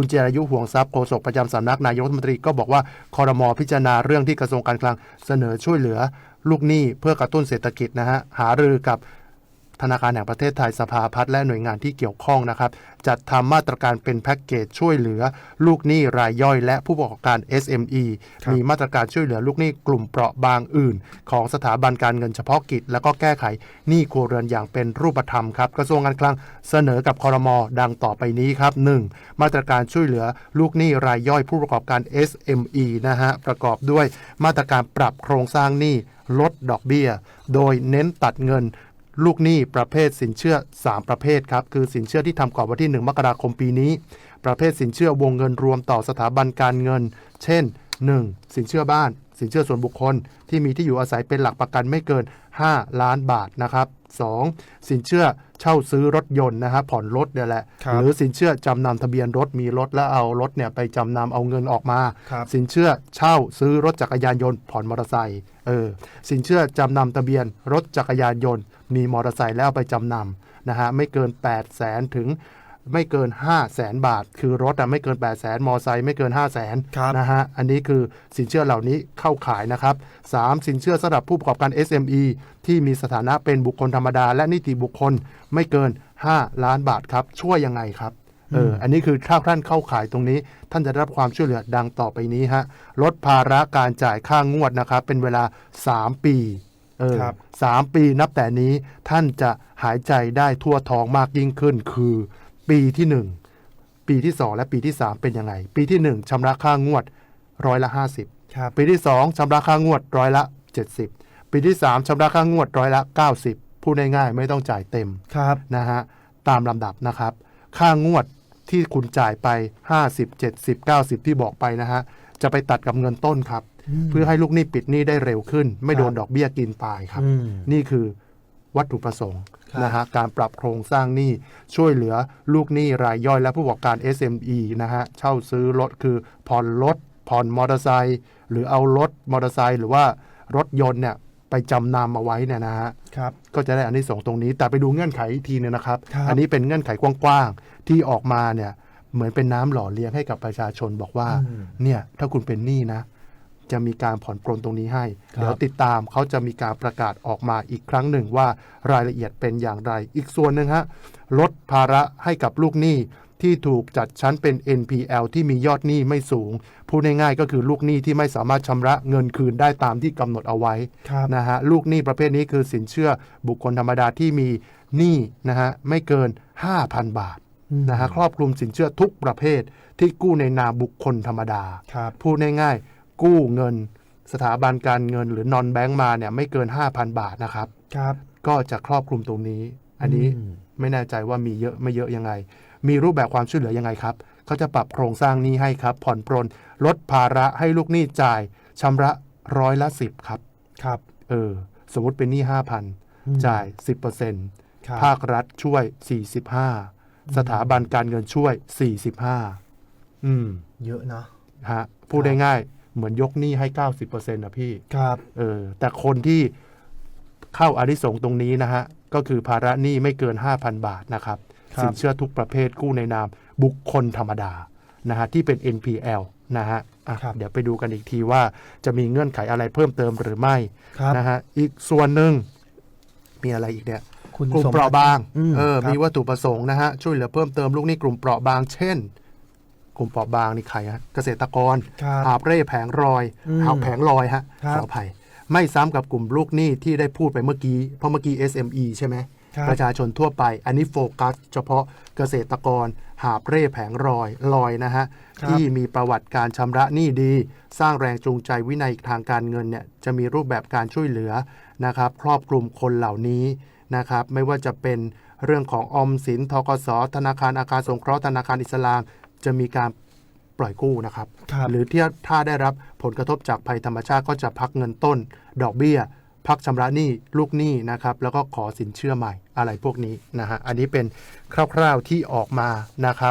คุณเจรายุห่วงทรัพย์โฆษกประจำสำนักนายกรัฐมนตรีก็บอกว่าคอรมอพิจารณาเรื่องที่กระทรวงการคลังเสนอช่วยเหลือลูกหนี้เพื่อกระตุ้นเศรษฐกิจนะฮะหารือกับ ธนาคารแห่งประเทศไทยสภาพัฒน์และหน่วยงานที่เกี่ยวข้องนะครับ จัดทำมาตรการเป็นแพ็กเกจช่วยเหลือ ลูกหนี้รายย่อย และผู้ประกอบการ SME ครับมีมาตรการช่วยเหลือลูกหนี้กลุ่มเปราะบางอื่น ของสถาบันการเงินเฉพาะกิจ แล้วก็แก้ไขหนี้ครัวเรือนอย่างเป็นรูปธรรมครับกระทรวงการคลังเสนอกับคอรมอดังต่อไปนี้ครับ 1. มาตรการช่วยเหลือลูกหนี้รายย่อยผู้ประกอบการ SME นะฮะประกอบด้วยมาตรการปรับโครงสร้างหนี้ลดดอกเบี้ย โดยเน้นตัดเงิน ลูกหนี้ประเภทสินเชื่อ 3 ประเภทครับ คือสินเชื่อที่ทำก่อนวันที่ 1 มกราคมปีนี้ ประเภทสินเชื่อวงเงินรวมต่อสถาบันการเงิน เช่น 1. สินเชื่อบ้าน สินเชื่อส่วนบุคคล ที่มีที่อยู่อาศัยเป็นหลักประกันไม่เกิน 5 ล้านบาทนะครับ 2. สินเชื่อเช่าซื้อรถยนต์นะฮะผ่อนรถเนี่ยแหละ ครับหรือสินเชื่อจำนำทะเบียนรถมีรถแล้วเอารถเนี่ยไปจำนำเอาเงินออกมา ครับ สินเชื่อเช่าซื้อรถจักรยานยนต์ผ่อนมอเตอร์ไซค์เออสินเชื่อจำนำทะเบียนรถจักรยานยนต์ มีมอเตอร์ไซค์แล้วเอาไปจำนำนะฮะไม่เกิน 8 0 0แสนถึง ไม่เกิน 5 0 0แสนบาท คือรถอะไม่เกิน 8 0 0แสนมอเตอร์ไซค์ไม่เกิน 5 0 0แสนครับนะฮะอันนี้คือสินเชื่อเหล่านี้เข้าขายนะครับ 3. สินเชื่อสำหรับผู้ประกอบการ SME ที่มีสถานะเป็นบุคคลธรรมดา และนิติบุคคลไม่เกิน 5 ล้านบาทครับ ช่วยยังไงครับเอออันนี้คือถ้าท่านเข้าขายตรงนี้ ท่านจะได้รับความช่วยเหลือดังต่อไปนี้ฮะลดภาระการจ่ายค่างวดนะครับ เป็นเวลา 3 ปีเออครับสามปีนับแต่นี้ท่านจะหายใจได้ทั่วท้องมากยิ่งขึ้นคือ ปีที่ 1 ปีที่ 2 และปีที่ 3 เป็นยังไง ปีที่ 1ชำระค่างวดร้อยละ 50ครับปีที่ 2ชำระค่างวดร้อยละ 70 ปีที่ 3ชำระค่างวดร้อยละ 90 พูดง่ายๆไม่ต้องจ่ายเต็มครับนะฮะตามลำดับนะครับ ค่างวดที่คุณจ่ายไป 50 70 90 ที่บอกไปนะฮะจะไปตัดกับเงินต้นครับ เพื่อให้ลูกหนี้ปิดหนี้ได้เร็วขึ้น ไม่โดนครับดอกเบี้ยกินตายครับอืมนี่คือ วัตถุประสงค์ครับนะฮะการปรับโครงสร้างหนี้ช่วยเหลือลูกหนี้รายย่อยและผู้ประกอบการ SME นะฮะเช่าซื้อรถคือผ่อนรถผ่อนมอเตอร์ไซค์หรือเอารถมอเตอร์ไซค์หรือว่ารถยนต์เนี่ยไปจำนำเอาไว้เนี่ยนะฮะครับก็จะได้อันนี้ส่งส์ตรงนี้ แต่ไปดูเงื่อนไขอีกทีหนึงนะครับครับ อันนี้เป็นเงื่อนไขกว้างๆที่ออกมาเนี่ยเหมือนเป็นน้ำหล่อเลี้ยงให้กับประชาชนบอกว่าอืมเนี่ยถ้าคุณเป็นหนี้นะ จะมีการผ่อนปลนตรงนี้ให้ครับเดี๋ยวติดตามเขาจะมีการประกาศออกมาอีกครั้งหนึ่งว่ารายละเอียดเป็นอย่างไร อีกส่วนหนึ่งฮะลดภาระให้กับลูกหนี้ที่ถูกจัดชั้นเป็น NPL ที่มียอดหนี้ไม่สูง พูดง่ายๆก็คือลูกหนี้ที่ไม่สามารถชำระเงินคืนได้ตามที่กำหนดเอาไว้ครับนะฮะลูกหนี้ประเภทนี้คือสินเชื่อบุคคลธรรมดาที่มีหนี้นะฮะไม่เกิน 5,000 บาทอืมนะฮะครอบคลุมสินเชื่อทุกประเภทที่กู้ในนามบุคคลธรรมดาครับพูดง่ายๆ กู้เงิน สถาบันการเงินหรือนอนแบงก์มาเนี่ยไม่เกิน 5,000 บาทนะครับ ครับ ก็จะครอบคลุมตรงนี้ อันนี้อืมไม่แน่ใจว่ามีเยอะไม่เยอะยังไง มีรูปแบบความช่วยเหลือยังไงครับเขาจะปรับโครงสร้างหนี้ให้ครับ ผ่อนปรนลดภาระให้ลูกหนี้จ่ายชำระร้อยละสิบครับ ครับ เออ สมมติเป็นหนี้อืม5,000จ่าย10%ครับภาครัฐช่วย45สถาบันการเงินช่วย45อืม เยอะนะฮะ พูดได้ง่าย เหมือนยกหนี้ให้ 90%นะพี่ ครับ เออ แต่คนที่เข้าอานิสงส์ตรงนี้นะฮะ ก็คือภาระหนี้ไม่เกิน 5,000 บาทนะครับ ครับ สินเชื่อทุกประเภทกู้ในนาม บุคคลธรรมดานะฮะที่เป็น NPL นะฮะอะครับ เดี๋ยวไปดูกันอีกทีว่าจะมีเงื่อนไขอะไรเพิ่มเติมหรือไม่ครับ นะฮะอีกส่วนหนึ่งมีอะไรอีกเนี่ย คุณกลุ่มสมเปราะบาง อืมเออ ครับ มีวัตถุประสงค์นะฮะ ช่วยเหลือเพิ่มเติมลูกหนี้กลุ่มเปราะบาง เช่น กลุ่มเปราะบางนี่ใครฮะเกษตรกรครับหาบเร่แผงรอยอืมหาบแผงลอยฮะครับขออภัย ไม่ซ้ำกับกลุ่มลูกหนี้ที่ได้พูดไปเมื่อกี้ เพราะเมื่อกี้ SME ใช่ไหมครับ ประชาชนทั่วไป อันนี้โฟกัส เฉพาะเกษตรกร หาบเร่แผงรอยลอยนะฮะ ครับ ที่มีประวัติการชำระหนี้ดี สร้างแรงจูงใจวินัยทางการเงินเนี่ยจะมีรูปแบบการช่วยเหลือนะครับครอบคลุมคนเหล่านี้นะครับไม่ว่าจะเป็นเรื่องของออมสินทกสธนาคารอาคารสงเคราะห์ธนาคารอิสลาม จะมีการปล่อยกู้นะครับครับหรือที่ถ้าได้รับผลกระทบจากภัยธรรมชาติก็จะพักเงินต้น ดอกเบี้ย พักชำระหนี้ลูกหนี้นะครับ แล้วก็ขอสินเชื่อใหม่อะไรพวกนี้นะฮะอันนี้เป็นคร่าวๆที่ออกมานะครับ